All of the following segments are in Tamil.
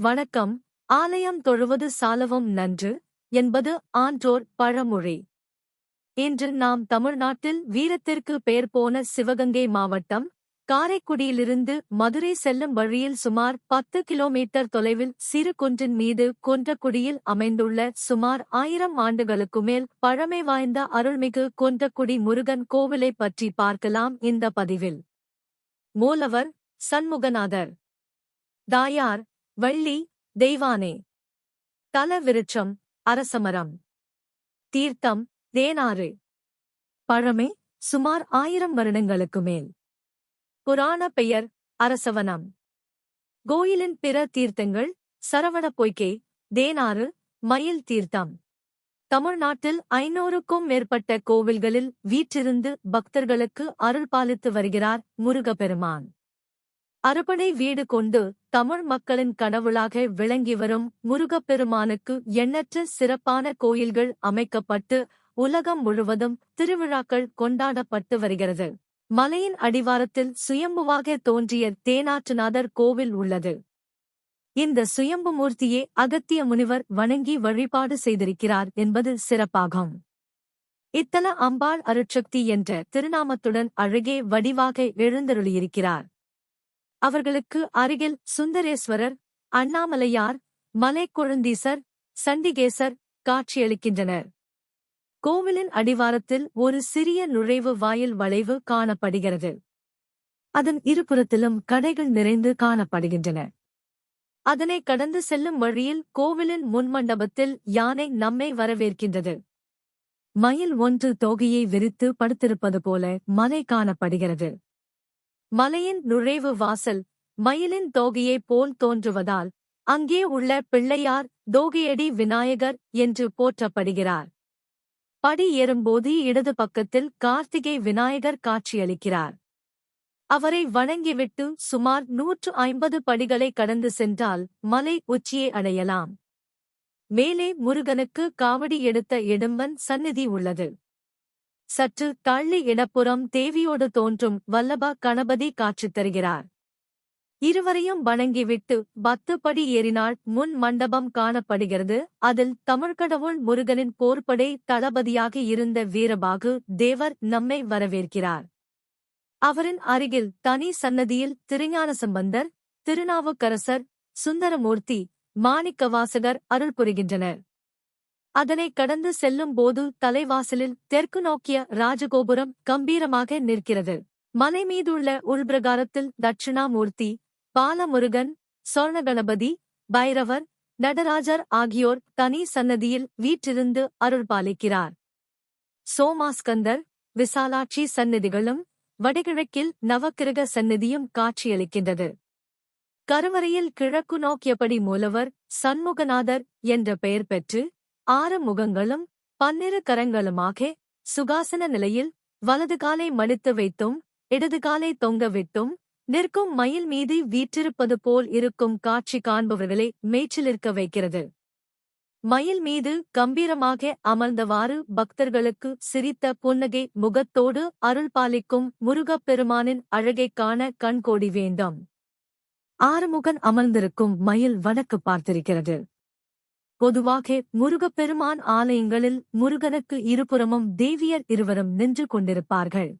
வணக்கம். ஆலயம் தொழுவது சாலவும் நன்று என்பது ஆன்றோர் பழமொழி. இன்று நாம் தமிழ்நாட்டில் வீரத்திற்கு பெயர் போன சிவகங்கை மாவட்டம் காரைக்குடியிலிருந்து மதுரை செல்லும் வழியில் சுமார் பத்து கிலோமீட்டர் தொலைவில் சிறு குன்றின் மீது கொன்றக்குடியில் அமைந்துள்ள சுமார் ஆயிரம் ஆண்டுகளுக்கு மேல் பழமை வாய்ந்த அருள்மிகு கொன்றக்குடி முருகன் கோவிலை பற்றி பார்க்கலாம் இந்த பதிவில். மூலவர் சண்முகநாதர். தாயார் வள்ளி தெய்வானே. தல விருட்சம் அரசமரம். தீர்த்தம் தேனாறு. பழமை சுமார் ஆயிரம் வருடங்களுக்கு மேல். புராண பெயர் அரசவனம். கோயிலின் பிற தீர்த்தங்கள் சரவண பொய்க்கே தேனாறு மயில் தீர்த்தம். தமிழ்நாட்டில் ஐநூறுக்கும் மேற்பட்ட கோவில்களில் வீற்றிருந்து பக்தர்களுக்கு அருள் பாலித்து வருகிறார் முருகப்பெருமான். அரபணை வீடு கொண்டு தமிழ் மக்களின் கடவுளாக விளங்கி வரும் முருகப்பெருமானுக்கு எண்ணற்ற சிறப்பான கோயில்கள் அமைக்கப்பட்டு உலகம் முழுவதும் திருவிழாக்கள் கொண்டாடப்பட்டு வருகிறது. மலையின் அடிவாரத்தில் சுயம்புவாக தோன்றிய தேனாற்றுநாதர் கோவில் உள்ளது. இந்த சுயம்பு மூர்த்தியே அகத்திய முனிவர் வணங்கி வழிபாடு செய்திருக்கிறார் என்பது சிறப்பாகும். இத்தல அம்பாள் அருட்சக்தி என்ற திருநாமத்துடன் அழகே வடிவாக எழுந்தருளியிருக்கிறார். அவர்களுக்கு அருகில் சுந்தரேஸ்வரர் அண்ணாமலையார் மலைக்கொழுந்தீசர் சண்டிகேசர் காட்சியளிக்கின்றனர். கோவிலின் அடிவாரத்தில் ஒரு சிறிய நுழைவு வாயில் வளைவு காணப்படுகிறது. அதன் இருபுறத்திலும் கடைகள் நிறைந்து காணப்படுகின்றன. அதனை கடந்து செல்லும் வழியில் கோவிலின் முன்மண்டபத்தில் யானை நம்மை வரவேற்கின்றது. மயில் ஒன்று தொகையை விரித்து படுத்திருப்பது போல மலை காணப்படுகிறது. மலையின் நுழைவு வாசல். மயிலின் தோகையைப் போல் தோன்றுவதால் அங்கே உள்ள பிள்ளையார் தோகையடி விநாயகர் என்று போற்றப்படுகிறார். படி ஏறும்போது இடது பக்கத்தில் கார்த்திகை விநாயகர் காட்சியளிக்கிறார். அவரை வணங்கிவிட்டு சுமார் நூற்று ஐம்பது படிகளை கடந்து சென்றால் மலை உச்சியை அடையலாம். மேலே முருகனுக்கு காவடி எடுத்த இடும்பன் சந்நிதி உள்ளது. சற்று தள்ளி இடப்புறம் தேவியோடு தோன்றும் வல்லப கணபதி காட்சி தருகிறார். இருவரையும் வணங்கிவிட்டு பத்து படி ஏறினால் முன் மண்டபம் காணப்படுகிறது. அதில் தமிழ்கடவுள் முருகனின் போர்ப்படை தளபதியாக இருந்த வீரபாகு தேவர் நம்மை வரவேற்கிறார். அவரின் அருகில் தனி சன்னதியில் திருஞான சம்பந்தர் திருநாவுக்கரசர் சுந்தரமூர்த்தி மாணிக்கவாசகர் அருள் புரிகின்றனர். அதனை கடந்து செல்லும் போது தலைவாசலில் தெற்கு நோக்கிய ராஜகோபுரம் கம்பீரமாக நிற்கிறது. மலை மீதுள்ள உள்பிரகாரத்தில் தட்சிணாமூர்த்தி பாலமுருகன் சொர்ணகணபதி பைரவர் நடராஜர் ஆகியோர் தனி சன்னதியில் வீற்றிருந்து அருள்பாலிக்கிறார் சோமாஸ்கந்தர் விசாலாட்சி சந்நிதிகளும் வடகிழக்கில் நவக்கிரக சந்நிதியும் காட்சியளிக்கின்றது. கருவறையில் கிழக்கு நோக்கியபடி மூலவர் சண்முகநாதர் என்ற பெயர் பெற்று ஆறு முகங்களும் பன்னிரு கரங்களுமாக சுகாசன நிலையில் வலது காலை மடித்து வைத்தும் இடது காலை தொங்க விட்டும் நிற்கும் மயில் மீது வீற்றிருப்பது போல் இருக்கும் காட்சி காண்பவர்களை மேய்ச்சிலிருக்க வைக்கிறது. மயில் மீது கம்பீரமாக அமர்ந்தவாறு பக்தர்களுக்கு சிரித்த புன்னகை முகத்தோடு அருள் பாலிக்கும் முருகப்பெருமானின் அழகைக் காண கண்கோடி வேண்டும். ஆறுமுகன் அமர்ந்திருக்கும் மயில் வடக்கு பார்த்திருக்கிறது. பொதுவாக முருகப்பெருமான் ஆலயங்களில் முருகனுக்கு இருபுறமும் தேவியர் இருவரும் நின்று கொண்டிருப்பார்கள்.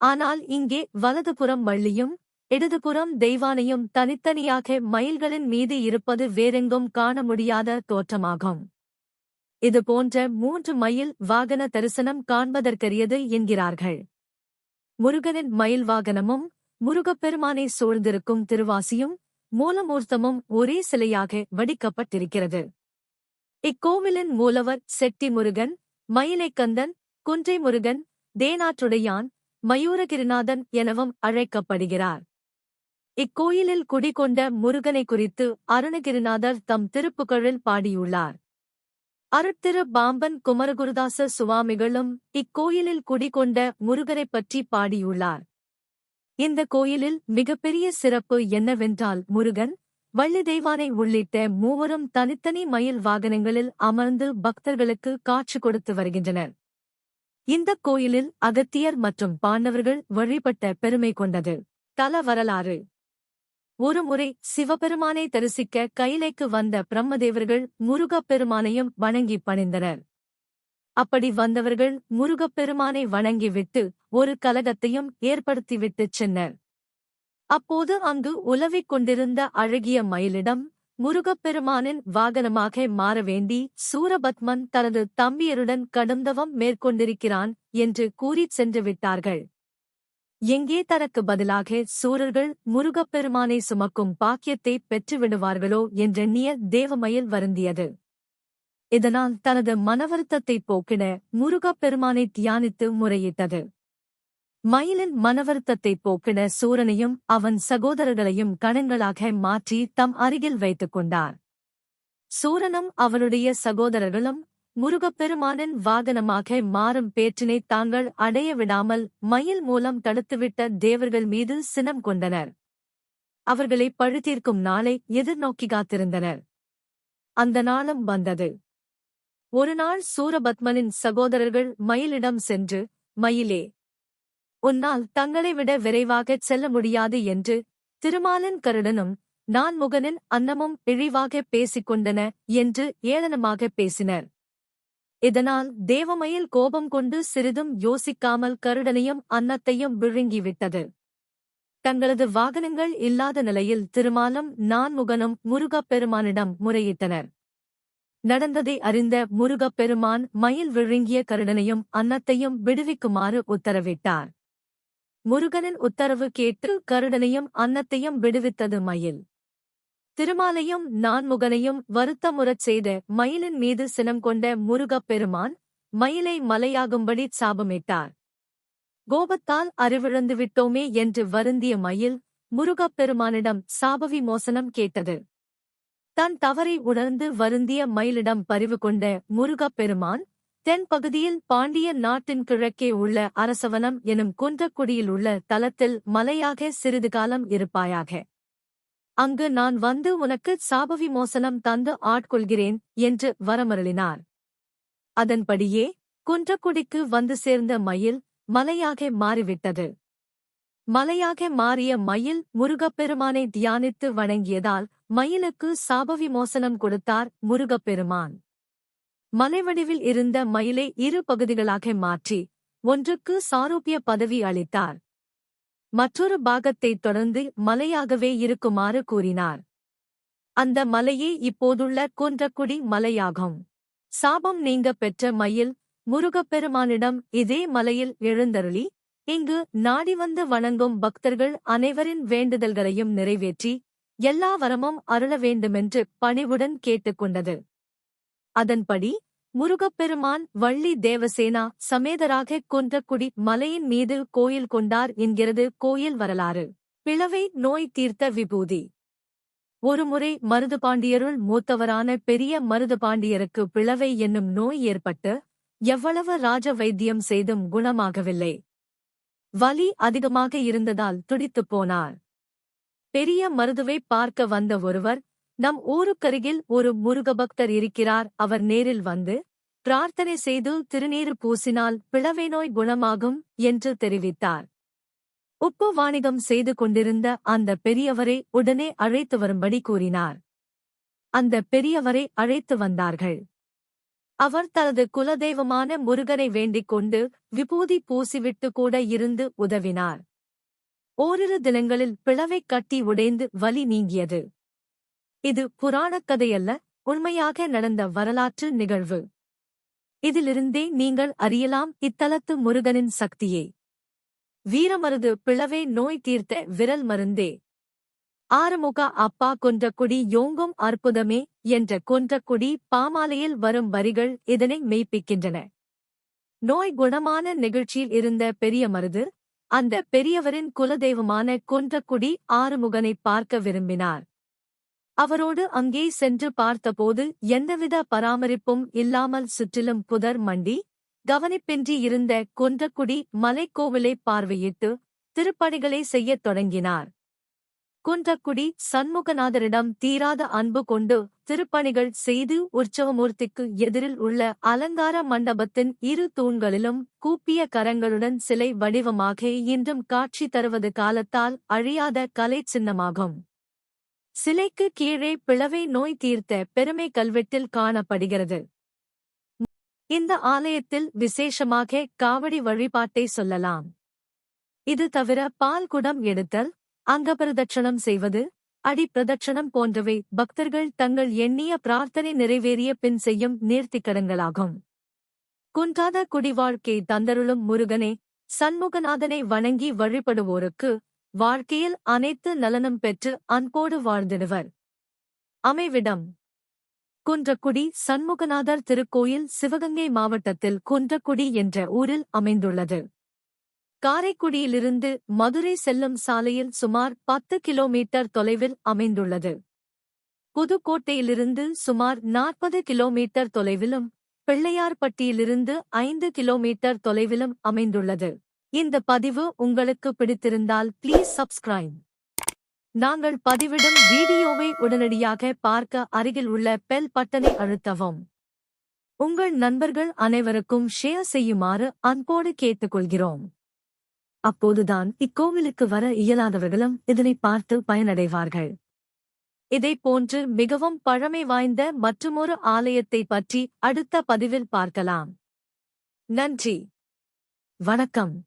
ஆனால் இங்கே வலதுபுறம் வள்ளியும் இடதுபுறம் தெய்வானையும் தனித்தனியாக மயில்களின் மீது இருப்பது வேறெங்கும் காண முடியாத தோற்றமாகும். இது போன்ற மூன்று மயில் வாகன தரிசனம் காண்பதற்கரியது என்கிறார்கள். முருகனின் மயில் வாகனமும் முருகப்பெருமானை சூழ்ந்திருக்கும் திருவாசியும் மூலமூர்த்தமும் ஒரே சிலையாக வடிக்கப்பட்டிருக்கிறது. இக்கோவிலின் மூலவர் செட்டி முருகன் மயிலைக்கந்தன் குன்றை முருகன் தேனாற்றுடையான் மயூரகிரிநாதன் எனவும் அழைக்கப்படுகிறார். இக்கோயிலில் குடிகொண்ட முருகனை குறித்து அருணகிரிநாதர் தம் திருப்புகழில் பாடியுள்ளார். அருட்திரு பாம்பன் குமரகுருதாச சுவாமிகளும் இக்கோயிலில் குடிகொண்ட முருகனைப் பற்றி பாடியுள்ளார். இந்த கோயிலில் மிகப்பெரிய சிறப்பு என்னவென்றால் முருகன் வள்ளி தெய்வானை உள்ளிட்ட மூவரும் தனித்தனி மயில் வாகனங்களில் அமர்ந்து பக்தர்களுக்கு காட்சி கொடுத்து வருகின்றனர். இந்த கோயிலில் அகத்தியர் மற்றும் பாண்டவர்கள் வழிபட்ட பெருமை கொண்டது. தல வரலாறு. ஒருமுறை சிவபெருமானை தரிசிக்க கைலைக்கு வந்த பிரம்மதேவர்கள் முருகப்பெருமானையும் வணங்கி பணிந்தனர். அப்படி வந்தவர்கள் முருகப்பெருமானை வணங்கிவிட்டு ஒரு கலகத்தையும் ஏற்படுத்திவிட்டுச் சென்னர். அப்போது அங்கு உலவிக் கொண்டிருந்த அழகிய மயிலிடம் முருகப்பெருமானின் வாகனமாக மாற வேண்டி சூரபத்மன் தனது தம்பியருடன் கடுந்தவம் மேற்கொண்டிருக்கிறான் என்று கூறிச் சென்று விட்டார்கள். எங்கே தனக்கு பதிலாக சூரர்கள் முருகப்பெருமானை சுமக்கும் பாக்கியத்தை பெற்றுவிடுவார்களோ என்றெண்ணிய தேவமயில் வருந்தியது. இதனால் தனது மனவருத்தத்தைப் போக்கிட முருகப்பெருமானை தியானித்து முறையிட்டது. மயிலின் மனவருத்தத்தைப் போக்கிட சூரனையும் அவன் சகோதரர்களையும் கணங்களாக மாற்றி தம் அருகில் வைத்துக் கொண்டார். சூரனும் அவனுடைய சகோதரர்களும் முருகப்பெருமானின் வாகனமாக மாறும் பேற்றினை தாங்கள் அடைய விடாமல் மயில் மூலம் தடுத்துவிட்ட தேவர்கள் மீது சினம் கொண்டனர். அவர்களை பழுத்தீர்க்கும் நாளை எதிர்நோக்கி காத்திருந்தனர். அந்த நாளும் வந்தது. ஒருநாள் சூரபத்மனின் சகோதரர்கள் மயிலிடம் சென்று மயிலே உன்னால் தங்களை விட விரைவாகச் செல்ல முடியாது என்று திருமாலன் கருடனும் நான் முகனின் அன்னமும் இழிவாகப் பேசிக் கொண்டன என்று ஏளனமாகப் பேசினர். இதனால் தேவமயில் கோபம் கொண்டு சிறிதும் யோசிக்காமல் கருடனையும் அன்னத்தையும் விழுங்கிவிட்டது. தங்களது வாகனங்கள் இல்லாத நிலையில் திருமாலும் நான்முகனும் முருகப்பெருமானிடம் முறையிட்டனர். நடந்ததை அறிந்த முருகப்பெருமான் மயில் விழுங்கிய கருடனையும் அன்னத்தையும் விடுவிக்குமாறு உத்தரவிட்டார். முருகனின் உத்தரவு கேட்டு கருடனையும் அன்னத்தையும் விடுவித்தது மயில். திருமாலையும் நான்முகனையும் வருத்தமுறச் செய்த மயிலின் மீது சினம் கொண்ட முருகப்பெருமான் மயிலை மலையாகும்படி சாபமிட்டார். கோபத்தால் அறிவிழந்து விட்டோமே என்று வருந்திய மயில் முருகப்பெருமானிடம் சாபவி மோசனம் கேட்டது. தன் தவறை உணர்ந்து வருந்திய மயிலிடம் பறிவு கொண்ட முருகப்பெருமான் தென்பகுதியில் பாண்டிய நாட்டின் கிழக்கே உள்ள அரசவனம் எனும் குன்றக்குடியில் உள்ள தலத்தில் மலையாக சிறிது காலம் இருப்பாயாக. அங்கு நான் வந்து உனக்கு சாபவி மோசனம் தந்து ஆட்கொள்கிறேன் என்று வரமருளினார். அதன்படியே குன்றக்குடிக்கு வந்து சேர்ந்த மயில் மலையாக மாறிவிட்டது. மலையாக மாறிய மயில் முருகப்பெருமானை தியானித்து வணங்கியதால் மயிலுக்கு சாபவி மோசனம் கொடுத்தார் முருகப்பெருமான். மலைவடிவில் இருந்த மயிலை இரு பகுதிகளாக மாற்றி ஒன்றுக்கு சாரூபிய பதவி அளித்தார். மற்றொரு பாகத்தைத் தொடர்ந்து மலையாகவே இருக்குமாறு கூறினார். அந்த மலையே இப்போதுள்ள குன்றக்குடி மலையாகும். சாபம் நீங்க பெற்ற மயில் முருகப்பெருமானிடம் இதே மலையில் எழுந்தருளி இங்கு நாடி வந்து வணங்கும் பக்தர்கள் அனைவரின் வேண்டுதல்களையும் நிறைவேற்றி எல்லா வரமும் அருள வேண்டுமென்று பணிவுடன் கேட்டுக்கொண்டது அதன்படி முருகப்பெருமான் வள்ளி தேவசேனா சமேதராக குன்றக்குடி மலையின் மீது கோயில் கொண்டார் என்கிறது கோயில் வரலாறு. பிளவை நோய் தீர்த்த விபூதி. ஒருமுறை மருதுபாண்டியருள் மூத்தவரான பெரிய மருதுபாண்டியருக்கு பிளவை என்னும் நோய் ஏற்பட்டு எவ்வளவு ராஜ வைத்தியம் செய்தும் குணமாகவில்லை. வலி அதிகமாக இருந்ததால் துடித்துப் போனார். பெரிய மருதுவை பார்க்க வந்த ஒருவர் நம் ஊருக்கருகில் ஒரு முருகபக்தர் இருக்கிறார். அவர் நேரில் வந்து பிரார்த்தனை செய்து திருநீறு பூசினால் பிளவை நோய் குணமாகும் என்று தெரிவித்தார். உப்பு வாணிகம் செய்து கொண்டிருந்த அந்த பெரியவரை உடனே அழைத்து வரும்படி கூறினார். அந்த பெரியவரை அழைத்து வந்தார்கள். அவர் தனது குலதெய்வமான முருகனை வேண்டிக் கொண்டு விபூதி பூசிவிட்டு கூட இருந்து உதவினார். ஓரிரு தினங்களில் பிளவைக் கட்டி உடைந்து வலி நீங்கியது. இது புராணக் கதையல்ல உண்மையாக நடந்த வரலாற்று நிகழ்வு. இதிலிருந்தே நீங்கள் அறியலாம் இத்தலத்து முருகனின் சக்தியே. வீரமருது பிளவே நோய் தீர்த்த விரல் மருந்தே. ஆறுமுக அப்பா கொன்றக்குடி யோங்கும் அற்புதமே என்ற கொன்றக்குடி பாமாலையில் வரும் வரிகள் இதனை மெய்ப்பிக்கின்றன. நோய் குணமான நிகழ்ச்சியில் இருந்த பெரிய மருது அந்த பெரியவரின் குலதெய்வமான கொன்றக்குடி ஆறுமுகனை பார்க்க விரும்பினார். அவரோடு அங்கே சென்று பார்த்தபோது எந்தவித பராமரிப்பும் இல்லாமல் சுற்றிலும் புதர் மண்டி கவனிப்பின்றி இருந்த குன்றக்குடி மலைக்கோவிலை பார்வையிட்டு திருப்பணிகளை செய்யத் தொடங்கினார். குன்றக்குடி சண்முகநாதரிடம் தீராத அன்பு கொண்டு திருப்பணிகள் செய்து உற்சவமூர்த்திக்கு எதிரில் உள்ள அலங்கார மண்டபத்தின் இரு தூண்களிலும் கூப்பிய கரங்களுடன் சிலை வடிவமாக இன்றும் காட்சி தருவது காலத்தால் அழியாத கலை சின்னமாகும். சிலைக்கு கீழே பிளவை நோய் தீர்த்த பெருமை கல்வெட்டில் காணப்படுகிறது. இந்த ஆலயத்தில் விசேஷமாக காவடி வழிபாட்டை சொல்லலாம். இது தவிர பால் குடம் எடுத்தல் அங்க பிரதட்சணம் செய்வது அடி பிரதட்சணம் போன்றவை பக்தர்கள் தங்கள் எண்ணிய பிரார்த்தனை நிறைவேறிய பின் செய்யும் நேர்த்திக்கடங்களாகும். குன்றாத குடிவாழ்க்கை தந்தருளும் முருகனே சண்முகநாதனை வணங்கி வழிபடுவோருக்கு வாழ்க்கையில் அனைத்து நலனும் பெற்று அன்போடு வாழ்ந்திடுவர். அமைவிடம். குன்றக்குடி சண்முகநாதர் திருக்கோயில் சிவகங்கை மாவட்டத்தில் குன்றக்குடி என்ற ஊரில் அமைந்துள்ளது. காரைக்குடியிலிருந்து மதுரை செல்லும் சாலையில் சுமார் பத்து கிலோமீட்டர் தொலைவில் அமைந்துள்ளது. புதுக்கோட்டையிலிருந்து சுமார் நாற்பது கிலோமீட்டர் தொலைவிலும் பிள்ளையார்பட்டியிலிருந்து ஐந்து கிலோமீட்டர் தொலைவிலும் அமைந்துள்ளது. இந்த பதிவு உங்களுக்கு பிடித்திருந்தால் ப்ளீஸ் சப்ஸ்கிரைப் நாங்கள் பதிவிடும் வீடியோவை உடனடியாக பார்க்க அருகில் உள்ள பெல் பட்டனை அழுத்தவும். உங்கள் நண்பர்கள் அனைவருக்கும் ஷேர் செய்யுமாறு அன்போடு கேட்டுக்கொள்கிறோம். அப்போதுதான் இக்கோவிலுக்கு வர இயலாதவர்களும் இதனை பார்த்து பயனடைவார்கள். இதைப் போன்று மிகவும் பழமை வாய்ந்த மற்றுமொரு ஆலயத்தை பற்றி அடுத்த பதிவில் பார்க்கலாம். நன்றி. வணக்கம்.